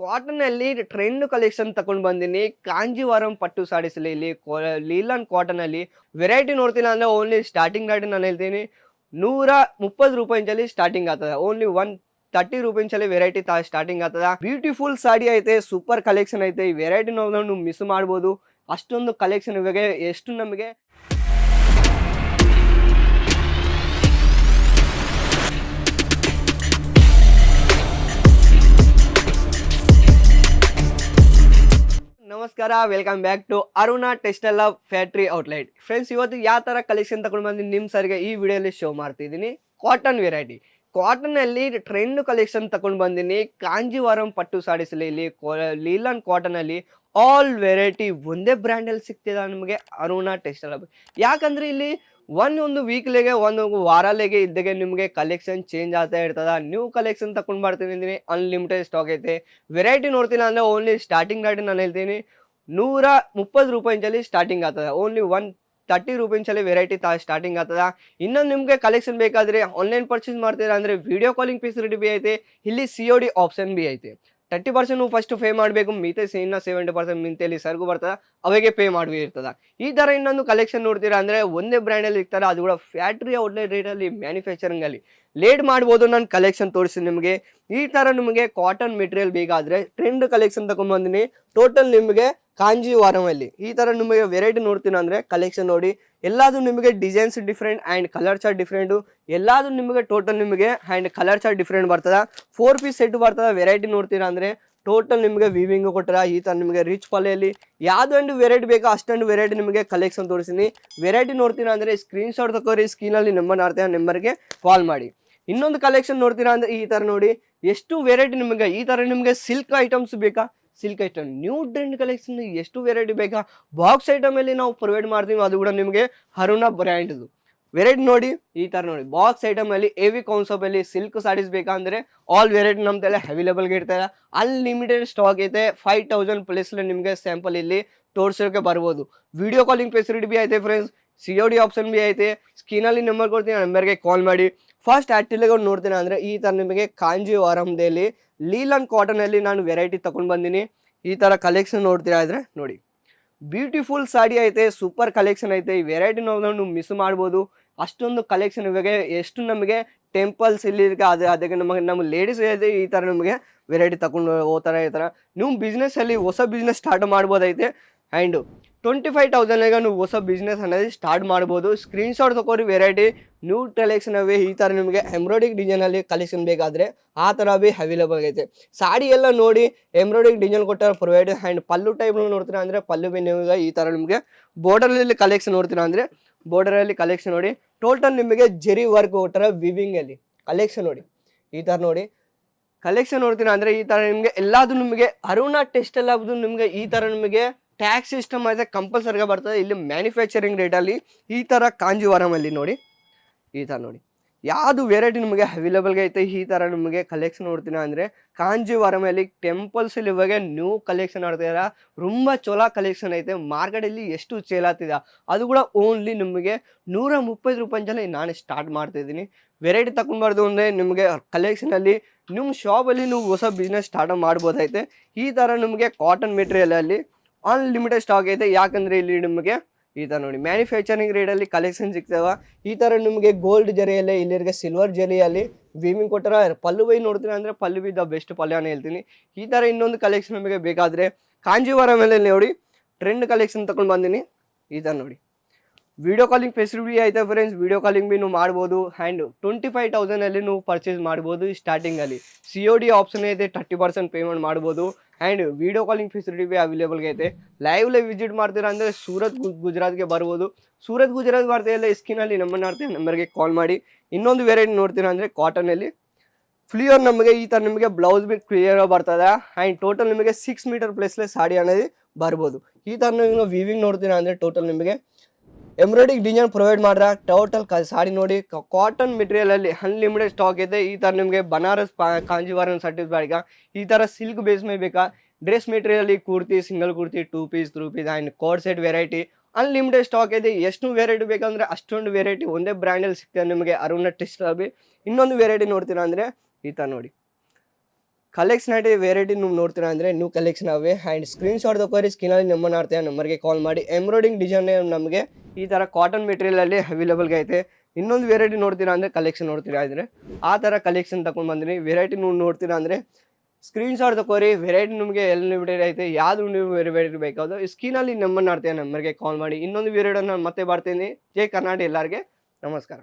Cotton ಅಲ್ಲಿ trend collection ತಗೊಂಡ್ ಬಂದಿನಿ. ಕಾಂಜಿವರಂ ಪಟ್ಟು ಸಾರೀಸ್ ಅಲ್ಲಿ ಇಲ್ಲಿ ಲೀಲನ್ ಕಾಟನ್ ಅಲ್ಲಿ. ವೆರೈಟಿ ನೋಡ್ತೀನಿ ಅಂದ್ರೆ ಓನ್ಲಿ ಸ್ಟಾರ್ಟಿಂಗ್ ರೇಟ್ ನಾನು ಹೇಳ್ತೀನಿ. ನೂರ ಮುಪ್ಪತ್ತು ರೂಪಾಯಿಂಚಲ್ಲಿ ಸ್ಟಾರ್ಟಿಂಗ್ ಆಗ್ತದೆ. ಓನ್ಲಿ ಒನ್ ತರ್ಟಿ ಅಲ್ಲಿ ವೆರೈಟಿ ಸ್ಟಾರ್ಟಿಂಗ್ ಆಗ್ತದ. ಬ್ಯೂಟಿಫುಲ್ ಸಾಡಿ ಐತೆ ಸೂಪರ್ ಕಲೆಕ್ಷನ್ ಐತೆ. ಈ ವೆರೈಟಿ ನಾವು ಮಿಸ್ ಮಾಡ್ಬೋದು. ಅಷ್ಟೊಂದು ಕಲೆಕ್ಷನ್ ಇವಾಗ ಎಷ್ಟು ನಮಗೆ? ನಮಸ್ಕಾರ welcome back to Aruna textile factory outlet friends ಇವತ್ತು ಯಾವ ಥರ ಕಲೆಕ್ಷನ್ ತಗೊಂಡು ಬಂದು ನಿಮ್ಮ ಸರ್ಗೆ ಈ ವಿಡಿಯೋಲಿ ಶೋ ಮಾಡ್ತಿದ್ದೀನಿ ಕಾಟನ್ ವೆರೈಟಿ ಕಾಟನ್ ಅಲ್ಲಿ ಟ್ರೆಂಡ್ ಕಲೆಕ್ಷನ್ ತಗೊಂಡು ಬಂದಿನಿ. ಕಾಂಜಿವರಂ ಪಟ್ಟು ಸಾಡಿಸಲಿ ಅಲ್ಲಿ ಇಲ್ಲಿ ಲೀಲನ್ ಕಾಟನ್ ಅಲ್ಲಿ ಆಲ್ ವೆರೈಟಿ ಒಂದೇ ಬ್ರ್ಯಾಂಡಲ್ಲಿ ಸಿಗ್ತಿದೆ ನಿಮಗೆ? ಅರುಣ ಟೆಕ್ಸ್ಟೈಲ್ ಯಾಕಂದರೆ ಇಲ್ಲಿ ಒಂದೊಂದು ವೀಕ್ಲಿಗೆ ಒಂದೊಂದು ವಾರಲ್ಲಿಗೆ ಇದ್ದಾಗೆ ನಿಮಗೆ ಕಲೆಕ್ಷನ್ ಚೇಂಜ್ ಆಗ್ತಾ ಇರ್ತದೆ? ನ್ಯೂ ಕಲೆಕ್ಷನ್ ಮಾಡ್ತೀನಿ ಬರ್ತೀನಿ ಅನ್ಲಿಮಿಟೆಡ್ ಸ್ಟಾಕ್ ಐತೆ. ವೆರೈಟಿ ನೋಡ್ತೀನಿ ಅಂದರೆ ಓನ್ಲಿ ಸ್ಟಾರ್ಟಿಂಗ್ ರೇಟ್ ನಾನು ಹೇಳ್ತೀನಿ, ನೂರ ಮುಪ್ಪತ್ತು ರೂಪಾಯಿಂಚಲ್ಲಿ ಸ್ಟಾರ್ಟಿಂಗ್ ಆಗ್ತದೆ. ಓನ್ಲಿ ಒನ್ ತರ್ಟಿ ರುಪೀಸಲ್ಲಿ ವೆರೈಟಿ ತಾ ಸ್ಟಾರ್ಟಿಂಗ್ ಆಗ್ತದೆ? ಇನ್ನೊಂದು ನಿಮಗೆ ಕಲೆಕ್ಷನ್ ಬೇಕಾದರೆ ಆನ್ಲೈನ್ ಪರ್ಚೇಸ್ ಮಾಡ್ತೀರಾ ಅಂದರೆ ವಿಡಿಯೋ ಕಾಲಿಂಗ್ ಫೆಸಿಲಿಟಿ ಬಿ ಐತೆ, ಇಲ್ಲಿ ಸಿ ಒ ಡಿ ಆಪ್ಷನ್ ಬಿ ಐತೆ. ತರ್ಟಿ ಪರ್ಸೆಂಟ್ ನೀವು ಫಸ್ಟ್ ಪೇ ಮಾಡಬೇಕು, ಮಿತೆ ಇನ್ನ ಸೆವೆಂಟಿ ಪರ್ಸೆಂಟ್ ಮಿಂತೆಯಲ್ಲಿ ಸರ್ಗು ಬರ್ತದೆ, ಅವಾಗೆ ಪೇ ಮಾಡಿ ಇರ್ತದೆ. ಈ ಥರ ಇನ್ನೊಂದು ಕಲೆಕ್ಷನ್ ನೋಡ್ತೀರಾ ಅಂದರೆ ಒಂದೇ ಬ್ರ್ಯಾಂಡಲ್ಲಿ ಇರ್ತಾರೆ, ಅದು ಕೂಡ ಫ್ಯಾಕ್ಟ್ರಿ ಔಟ್ಲೆಟ್ ರೇಟಲ್ಲಿ ಮ್ಯಾನುಫ್ಯಾಕ್ಚರಿಂಗಲ್ಲಿ ಲೇಟ್ ಮಾಡ್ಬೋದು, ನಾನು ಕಲೆಕ್ಷನ್ ತೋರಿಸಿ ನಿಮಗೆ. ಈ ಥರ ನಿಮಗೆ ಕಾಟನ್ ಮೆಟೀರಿಯಲ್ ಬೇಕಾದರೆ ಟ್ರೆಂಡ್ ಕಲೆಕ್ಷನ್ ತಗೊಂಡ್ಬಂದಿನಿ ಟೋಟಲ್ ನಿಮಗೆ ಕಾಂಜಿವಾರಮಲ್ಲಿ ಈ ಥರ ನಿಮಗೆ ವೆರೈಟಿ ನೋಡ್ತೀನಿ ಅಂದರೆ ಕಲೆಕ್ಷನ್ ನೋಡಿ. ಎಲ್ಲಾದ್ರು ನಿಮಗೆ designs different and colour chart different ಎಲ್ಲಾದರೂ ನಿಮಗೆ ಟೋಟಲ್ ನಿಮಗೆ ಆ್ಯಂಡ್ ಕಲರ್ ಚಾರ್ಟ್ ಡಿಫ್ರೆಂಟ್ ಬರ್ತದ. ಫೋರ್ ಪೀಸ್ ಸೆಟ್ ಬರ್ತದ ವೆರೈಟಿ ನೋಡ್ತೀರಾ ಅಂದರೆ ಟೋಟಲ್ ನಿಮಗೆ ವಿವಿಂಗ್ ಕೊಟ್ಟರ, ಈ ಥರ ನಿಮಗೆ ರಿಚ್ ಪಾಲೆಯಲ್ಲಿ ಯಾವ್ದೊಂದು ವೆರೈಟಿ ಬೇಕೋ ಅಷ್ಟೊಂದು ವೆರೈಟಿ ನಿಮಗೆ ಕಲೆಕ್ಷನ್ ತೋರಿಸ್ತೀನಿ. ವೆರೈಟಿ ನೋಡ್ತೀರಾ ಅಂದರೆ ಸ್ಕ್ರೀನ್ಶಾಟ್ ತಗೋರಿ ಸ್ಕ್ರೀನಲ್ಲಿ ನಂಬರ್ ಆಡ್ತೀರ ನಂಬರ್ಗೆ ಕಾಲ್ ಮಾಡಿ. ಇನ್ನೊಂದು ಕಲೆಕ್ಷನ್ ನೋಡ್ತೀರಾ ಅಂದರೆ ಈ ಥರ ನೋಡಿ. ಎಷ್ಟು ವೆರೈಟಿ ನಿಮಗೆ, ಈ ಥರ ನಿಮಗೆ ಸಿಲ್ಕ್ ಐಟಮ್ಸ್ ಬೇಕಾ? Silk item new trend collection ಎಷ್ಟು ವೆರೈಟಿ ಬೇಕಾ? ಬಾಕ್ಸ್ ಐಟಮಲ್ಲಿ ನಾವು ಪ್ರೊವೈಡ್ ಮಾಡ್ತೀವಿ, ಅದು ಕೂಡ ನಿಮಗೆ ಹರುಣ ಬ್ರ್ಯಾಂಡ್ದು ವೆರೈಟಿ ನೋಡಿ, ಈ ಥರ ನೋಡಿ. ಬಾಕ್ಸ್ ಐಟಮಲ್ಲಿ ಎವಿ ಕಾನ್ಸೆಪ್ಟಲ್ಲಿ ಸಿಲ್ಕ್ ಸಾರೀಸ್ ಬೇಕಂದ್ರೆ ಆಲ್ ವೆರೈಟಿ ನಮ್ಮ ತಲೆ ಅವೈಲೇಬಲ್ಗೆ ಇರ್ತಾರೆ ಅನ್ಲಿಮಿಟೆಡ್ ಸ್ಟಾಕ್ ಐತೆ ಫೈವ್ ತೌಸಂಡ್ ಪ್ಲಸ್ ನಿಮಗೆ ಸ್ಯಾಂಪಲ್ ಇಲ್ಲಿ ತೋರಿಸೋಕೆ ಬರ್ಬೋದು. ವಿಡಿಯೋ ಕಾಲಿಂಗ್ ಫೆಸಿಲಿಟಿ ಬಿ ಐತೆ friends C O D option B ಐತೆ. ಸ್ಕ್ರೀನಲ್ಲಿ ನಂಬರ್ ಕೊಡ್ತೀನಿ, ಆ ನಂಬರ್ಗೆ ಕಾಲ್ ಮಾಡಿ. ಫಸ್ಟ್ ಆ್ಯಕ್ಟಿಲಿಗೆ ನೋಡ್ತೀನಿ ಅಂದರೆ ಈ ಥರ ನಿಮಗೆ ಕಾಂಜಿ ವಾರಂದಲ್ಲಿ ಲೀಲನ್ ಕಾಟನಲ್ಲಿ ನಾನು ವೆರೈಟಿ ತೊಗೊಂಡು ಬಂದೀನಿ. ಈ ಥರ ಕಲೆಕ್ಷನ್ ನೋಡ್ತೀರಾ ಆದರೆ ನೋಡಿ. ಬ್ಯೂಟಿಫುಲ್ ಸಾಡಿ ಐತೆ ಸೂಪರ್ ಕಲೆಕ್ಷನ್ ಐತೆ. ಈ ವೆರೈಟಿ ನಾವು ಮಿಸ್ ಮಾಡ್ಬೋದು. ಅಷ್ಟೊಂದು ಕಲೆಕ್ಷನ್ ಇವಾಗ ಎಷ್ಟು ನಮಗೆ ಟೆಂಪಲ್ಸ್ ಇಲ್ಲಿ ಅದು ಅದಕ್ಕೆ ನಮಗೆ ನಮ್ಮ ಲೇಡೀಸ್ ಇದೆ, ಈ ಥರ ನಮಗೆ ವೆರೈಟಿ ತಗೊಂಡು ಹೋಗ್ತಾರೆ ಈ ಥರ ನೀವು ಬಿಸ್ನೆಸ್ಸಲ್ಲಿ ಹೊಸ ಬಿಸ್ನೆಸ್ ಸ್ಟಾರ್ಟ್ ಮಾಡ್ಬೋದೈತೆ. ಆ್ಯಂಡ್ ಟ್ವೆಂಟಿ ಫೈವ್ ತೌಸಂಡ್ಗೆ ನೀವು ಹೊಸ ಬಿಸ್ನೆಸ್ ಅನ್ನೋದು ಸ್ಟಾರ್ಟ್ ಮಾಡ್ಬೋದು. ಸ್ಕ್ರೀನ್ಶಾಟ್ ತಗೋರಿ ವೆರೈಟಿ ನ್ಯೂ ಕಲೆಕ್ಷನ್ ಅವೇ ಈ ಥರ ನಿಮಗೆ ಎಂಬ್ರಾಯ್ಡಿಂಗ್ ಡಿಸೈನಲ್ಲಿ ಕಲೆಕ್ಷನ್ ಬೇಕಾದರೆ ಆ ಥರ ಬಿ ಅವೈಲೇಬಲ್ ಆಗೈತೆ. ಸಾಡಿ ಎಲ್ಲ ನೋಡಿ ಎಂಬ್ರಾಯ್ಡಿಂಗ್ ಡಿಸೈನ್ ಕೊಟ್ಟರೆ ಪ್ರೊವೈಡ್ ಆ್ಯಂಡ್ ಪಲ್ಲು ಟೈಪ್ ನೋಡ್ತೀರಾ ಅಂದರೆ ಪಲ್ಲು ಬಿ ನಿಮಗೆ ಈ ಥರ ನಿಮಗೆ ಬೋರ್ಡರಲ್ಲಿ ಕಲೆಕ್ಷನ್ ನೋಡ್ತೀರಾ ಅಂದರೆ ಬೋರ್ಡರಲ್ಲಿ ಕಲೆಕ್ಷನ್ ನೋಡಿ. ಟೋಟಲ್ ನಿಮಗೆ ಜೆರಿ ವರ್ಕ್ ಕೊಟ್ಟಾರೆ ವಿವಿಂಗಲ್ಲಿ ಕಲೆಕ್ಷನ್ ನೋಡಿ. ಈ ಥರ ನೋಡಿ. ಕಲೆಕ್ಷನ್ ನೋಡ್ತೀರಾ ಅಂದರೆ ಈ ಥರ ನಿಮಗೆ ಎಲ್ಲಾದರೂ ನಿಮಗೆ ಅರುಣ ಟೆಸ್ಟ್ ಎಲ್ಲ ನಿಮಗೆ ಈ ಥರ ನಿಮಗೆ ಟ್ಯಾಕ್ಸ್ ಸಿಸ್ಟಮ್ అయితే ಕಂಪಲ್ಸರಿಗೆ ಬರ್ತದೆ. ಇಲ್ಲಿ ಮ್ಯಾನುಫ್ಯಾಕ್ಚರಿಂಗ್ ರೇಟಲ್ಲಿ ಈ ಥರ ಕಾಂಜಿವರಮಲ್ಲಿ ನೋಡಿ, ಈ ಥರ ನೋಡಿ. ಯಾವುದು ವೆರೈಟಿ ನಿಮಗೆ ಅವೈಲೇಬಲ್ಗೆ ಐತೆ, ಈ ಥರ ನಿಮಗೆ ಕಲೆಕ್ಷನ್ ನೋಡ್ತೀನ ಅಂದರೆ ಕಾಂಜಿವರಮಲ್ಲಿ ಟೆಂಪಲ್ಸಲ್ಲಿ ಇವಾಗ ನ್ಯೂ ಕಲೆಕ್ಷನ್ ನೋಡ್ತಿದ್ದೀರಾ ತುಂಬ ಚೊಲೋ ಕಲೆಕ್ಷನ್ ಐತೆ. ಮಾರ್ಕೆಟಲ್ಲಿ ಎಷ್ಟು ಸೇಲ್ ಆಗ್ತಿದೆ, ಅದು ಕೂಡ ಓನ್ಲಿ ನಿಮಗೆ ನೂರ ಮುಪ್ಪತ್ತು ರೂಪಾಯಿ ನಾನು ಸ್ಟಾರ್ಟ್ ಮಾಡ್ತಿದ್ದೀನಿ ವೆರೈಟಿ ತಗೊಂಡ್ಬಾರ್ದು ಅಂದರೆ ನಿಮಗೆ ಕಲೆಕ್ಷನಲ್ಲಿ ನಿಮ್ಮ ಶಾಪಲ್ಲಿ ನೀವು ಹೊಸ ಬಿಸ್ನೆಸ್ ಸ್ಟಾರ್ಟ್ ಮಾಡ್ಬೋದೈತೆ ಈ ಥರ ನಿಮಗೆ ಕಾಟನ್ ಮೆಟೀರಿಯಲಲ್ಲಿ ಅನ್ಲಿಮಿಟೆಡ್ ಸ್ಟಾಕ್ ಐತೆ ಯಾಕಂದರೆ ಇಲ್ಲಿ ನಿಮಗೆ ಈ ಥರ ನೋಡಿ ಮ್ಯಾನುಫ್ಯಾಕ್ಚರಿಂಗ್ ರೇಟಲ್ಲಿ ಕಲೆಕ್ಷನ್ ಸಿಗ್ತಾವ. ಈ ಥರ ನಿಮಗೆ ಗೋಲ್ಡ್ ಜರಿಯಲ್ಲಿ, ಇಲ್ಲಿರ್ಗೆ ಸಿಲ್ವರ್ ಜರಿಯಲ್ಲಿ ವಿಮಿಂಗ್ ಕೊಟ್ಟರ ಪಲ್ಲು ಬೈ ನೋಡ್ತೀನಿ ಅಂದರೆ ಪಲ್ಲು ಬಿ ದ ಬೆಸ್ಟ್ ಪಲ್ಯಾನ ಹೇಳ್ತೀನಿ. ಈ ಥರ ಇನ್ನೊಂದು ಕಲೆಕ್ಷನ್ ನಿಮಗೆ ಬೇಕಾದರೆ ಕಾಂಜೀವರ ಮೇಲೆ ನೋಡಿ ಟ್ರೆಂಡ್ ಕಲೆಕ್ಷನ್ ತಗೊಂಡು ಬಂದೀನಿ. ಈ ಥರ ನೋಡಿ. ವಿಡಿಯೋ ಕಾಲಿಂಗ್ ಫೆಸಿಲಿಟಿ ಐತೆ ಫ್ರೆಂಡ್ಸ್ ವಿಡಿಯೋ ಕಾಲಿಂಗ್ ಬಿ ನೀವು ಮಾಡ್ಬೋದು. ಆ್ಯಂಡ್ ಟ್ವೆಂಟಿ ಫೈವ್ ತೌಸಂಡಲ್ಲಿ ನೀವು ಪರ್ಚೇಸ್ ಮಾಡ್ಬೋದು ಸ್ಟಾರ್ಟಿಂಗಲ್ಲಿ ಸಿ ಒ ಡಿ ಆಪ್ಷನ್ ಐತೆ ತರ್ಟಿ ಪರ್ಸೆಂಟ್ ಪೇಮೆಂಟ್ ಮಾಡ್ಬೋದು. ಆ್ಯಂಡ್ ವಿಡಿಯೋ ಕಾಲಿಂಗ್ ಫೆಸಿಲಿಟಿ ಬಿ ಅವೈಲೇಬಲ್ಗೆ ಐತೆ. ಲೈವ್ಲೇ ವಿಸಿಟ್ ಮಾಡ್ತೀರಾ ಅಂದರೆ ಸೂರತ್ ಗುಜರಾತ್ಗೆ ಬರ್ಬೋದು. ಸೂರತ್ ಗುಜರಾತ್ ಬರ್ತಾ ಇಲ್ಲ ಸ್ಕಿನಲ್ಲಿ ನಂಬರ್ ಮಾಡ್ತೀವಿ ನಂಬರ್ಗೆ ಕಾಲ್ ಮಾಡಿ. ಇನ್ನೊಂದು ವೆರೈಟಿ ನೋಡ್ತೀರಾ ಅಂದರೆ ಕಾಟನಲ್ಲಿ ಫ್ಲಿಯರ್ ನಮಗೆ ಈ ಥರ ನಿಮಗೆ ಬ್ಲೌಸ್ ಬಿ ಕ್ಲಿಯರ್ ಬರ್ತದೆ. ಆ್ಯಂಡ್ ಟೋಟಲ್ ನಿಮಗೆ ಸಿಕ್ಸ್ ಮೀಟರ್ ಪ್ಲೇಸ್ಲೆ ಸಾಡಿ ಅನ್ನೋದು ಬರ್ಬೋದು. ಈ ಥರ ನೀವು ವಿವಿಂಗ್ ನೋಡ್ತೀರಾ ಅಂದರೆ ಟೋಟಲ್ ನಿಮಗೆ ಎಂಬ್ರಾಯ್ಡಿಂಗ್ ಡಿಸೈನ್ ಪ್ರೊವೈಡ್ ಮಾಡ್ರ. ಟೋಟಲ್ ಸಾರಿ ನೋಡಿ ಕಾಟನ್ ಮೆಟೀರಿಯಲಲ್ಲಿ ಅನ್ಲಿಮಿಟೆಡ್ ಸ್ಟಾಕ್ ಇದೆ. ಈ ತರ ನಿಮಗೆ ಬನಾರಸ್ ಕಾಂಜಿವಾರನ್ ಸರ್ಟಿಸ್ ಸರ್ಟಿಫಿಕೇಟ್ ಈ ತರ ಸಿಲ್ಕ್ ಬೇಸ್ ಮೇಲೆ ಬೇಕಾ? Dress ಮೆಟೀರಿಯಲಿ kurti single kurti two piece three piece and coord set variety unlimited stock ಇದೆ. ಎಷ್ಟು ವೆರೈಟಿ ಬೇಕಂದ್ರೆ ಅಷ್ಟೊಂದು ವೆರೈಟಿ ಒಂದೇ ಬ್ರ್ಯಾಂಡಲ್ಲಿ ಸಿಗ್ತದೆ ನಿಮಗೆ. ಅರುಣ ಟೆಸ್ಟ್ ಇನ್ನೊಂದು ವೆರೈಟಿ ನೋಡ್ತೀರಾ ಅಂದರೆ, ಈ ಥರ ನೋಡಿ. ಕಲೆಕ್ಷನ್ ಐಟಿ ವೆರೈಟಿ ನೀವು ನೋಡ್ತೀರಾ ಅಂದರೆ ನ್ಯೂ ಕಲೆಕ್ಷನ್ ಅವೇ. ಆ್ಯಂಡ್ ಸ್ಕ್ರೀನ್ ಶಾಟ್ ತಗೋರಿ ಸ್ಕ್ರೀನಲ್ಲಿ ನಂಬರ್ ಆಡ್ತೀವಿ ನಂಬರ್ಗೆ ಕಾಲ್ ಮಾಡಿ. ಎಂಬ್ರಾಯ್ಡಿಂಗ್ ಡಿಸೈನ್ ನಮಗೆ ಈ ಥರ ಕಾಟನ್ ಮೆಟೀರಿಯಲಲ್ಲಿ ಅವೈಲೇಬಲ್ಗೆ ಐತೆ. ಇನ್ನೊಂದು ವೆರೈಟಿ ನೋಡ್ತೀರಾ ಅಂದರೆ ಕಲೆಕ್ಷನ್ ನೋಡ್ತೀರಾ ಅಂದರೆ ಆ ಥರ ಕಲೆಕ್ಷನ್ ತಗೊಂಡು ಬಂದಿನಿ ವೆರೈಟಿ ನೋಡ್ತೀರಾ ಅಂದರೆ ಸ್ಕ್ರೀನ್ ಶಾಟ್ ತಗೋರಿ ವೆರೈಟಿ ನಿಮಗೆ ಎಲ್ಲಿ ಲಿಮಿಟೆಡ್ ಐತೆ, ಯಾವುದು ನೀವು ವೆರೈಟಿ ಬೇಕಾದ್ರು ಸ್ಕ್ರೀನಲ್ಲಿ ನಂಬರ್ ನಾಡ್ತೀನಿ ನಂಬರ್ಗೆ ಕಾಲ್ ಮಾಡಿ. ಇನ್ನೊಂದು ವೆರೈಟಿ ನಾನು ಮತ್ತೆ ಬರ್ತೀನಿ ಜೈ ಕರ್ನಾಟಕ ಎಲ್ಲರಿಗೆ. ನಮಸ್ಕಾರ.